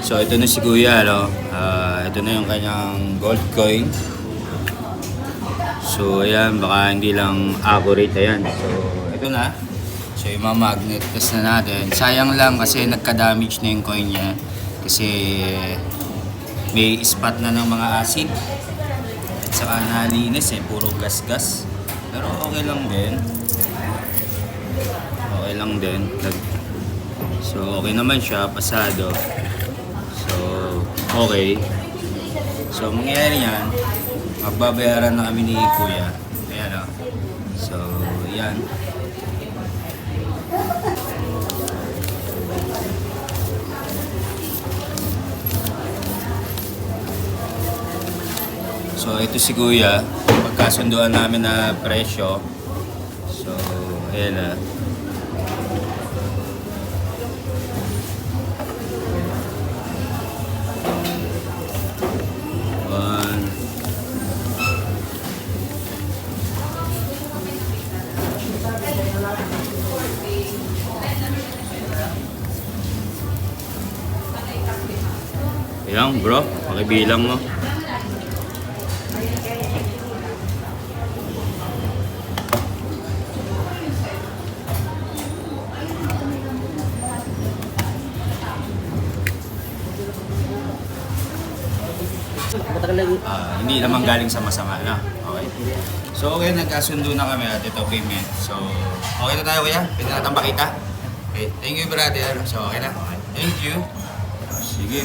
So ito na si Kuya, no? Ah, ito na yung kanyang gold coin. So ayan, baka hindi lang accurate ayan. So ito na. So yung mga magnet test na natin. Sayang lang kasi nagka-damage na yung coin niya. Kasi may spot na ng mga acid. At saka nalinis eh, puro gas-gas. Pero okay lang din. Okay lang din. So okay naman siya, pasado. Okay. So mangyayari yan, magbabayaran na kami ni Kuya. Ayan o. So yan. So ito si Kuya, pagkasunduan namin na presyo. So ayan na. Ayan bro, pakibilang mo. Ah, hindi naman galing sa masama na. Okay? So, okay, nagkasundo na kami at ito payment. So, okay na tayo kuya? Pwede natin pakita? Okay, thank you brother. So, okay na? Thank you. Sige.